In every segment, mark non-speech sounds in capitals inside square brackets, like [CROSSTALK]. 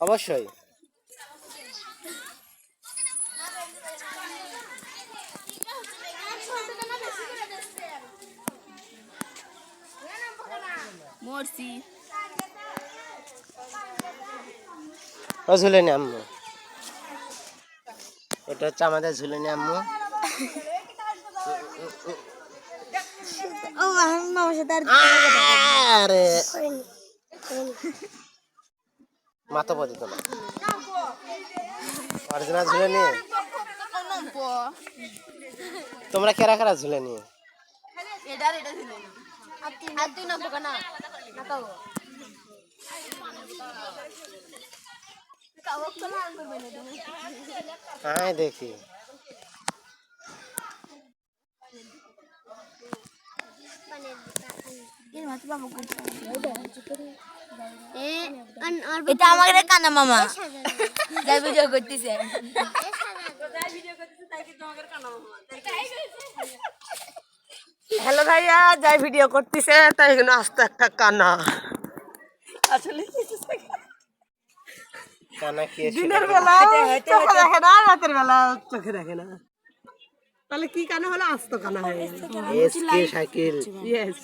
অবশ্যই। মরছি। ও ঝুলেনি আম্মু এটা হচ্ছে আমাদের ঝুলেনি আম্মু। [LAUGHS] ও মামার সাথে আর আরে। মাথা পদি তো না। অরিজিনাল ঝুলেনি তোমরা কেরা কেরা ঝুলে নিয়ে? আর এটা ছিল আর তুই না পোকা না না কাও কাও তো না আর করবে না তুমি হ্যাঁ দেখি এটা আমাদের কানা মামা। যাই ভিডিও করতেছে। হ্যালো ভাইয়া যাই ভিডিও করতেছে তাই এখানে আস্তে একটা কানা। আসলে কানা কি দিনের বেলা চোখে দেখে না রাতের বেলা চোখে দেখে না। তাহলে কি কানা হলো? আস্ত কানা হয়ে এস কে সাইকেল ইয়েস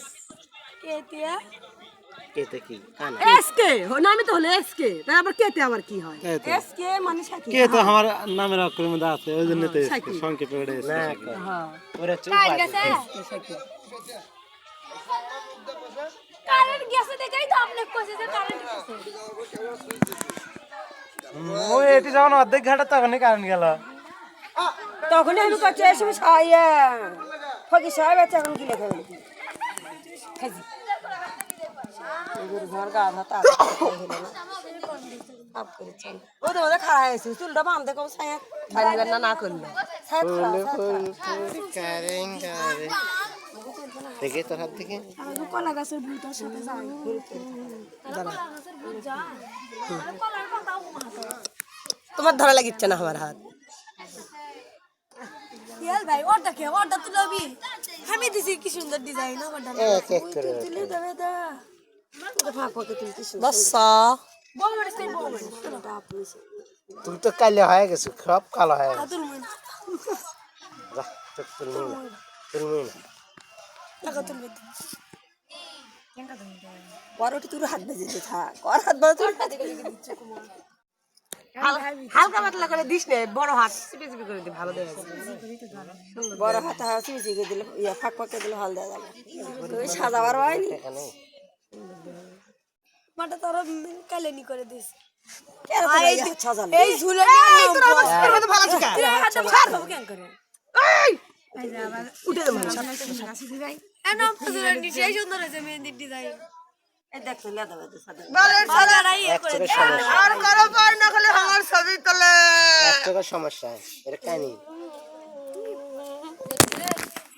কেতে কি কানা। এসকে নামই তো হলো এসকে তাই আবার কেতে আবার কি হয়? এসকে মানে সাকি কে তো? আমার নামের অক্ষরের মধ্যে আছে। ওই জন্য তো সাকি। সংক্ষেপে ওটা হ্যাঁ। ওরা চুপ আছে সাকি কারেন্ট গেছে দেখাই তো আপনি কইছে যে কারেন্ট গেছে। ওই এটি যখন অর্ধেক ঘাটা তখনই কারেন্ট গেল। তখনই আমি করছি এসে সাইয়া ফকি সাহেব আছে এখন কি লেখা হলো খাইছি এগুলো ঘর গা ভাতা আপ করেছেন ও তো ওদের খাড়া হয়েছে চুলটা বাঁধতে কম ছায়া খাইবেন না না করলে। ছায়া খাড়া, ছায়া খাড়া। কারেং কারেং দেখে তোর হাত দেখে। কলা গাছের ভূতার সাথে যাই। তোমার ধরা লাগিচ্ছে না আমার হাত। ইয়াল ভাই। ওরটা কে ওরটা তুই লবি আমি দিছি কি সুন্দর ডিজাইন ওরটা এক এক করে তুলে দেবে দা তুই তো কালে হয়ে গেছো সব কালো হয়ে গেছে। তুল তোর হাত বেজে থাক। ওর হাত তোর হালকা পাতলা করে দিস নে বড় হাত চিপে চিপে করে দি ভালো দেবে বড় হাত হাত চিপে চিপে দিলে ইয়া ফাঁক ফাঁকে দিলে ভালো দেওয়া যাবে তুই সাজাবার হয়নি মাটা তোর কালেনি করে দিস এই ঝুলে উঠে দেবো সুন্দর আছে মেহেন্দির ডিজাইন আর করো পার না হলে আমার ছবি তোলে। সমস্যা। এটা কানি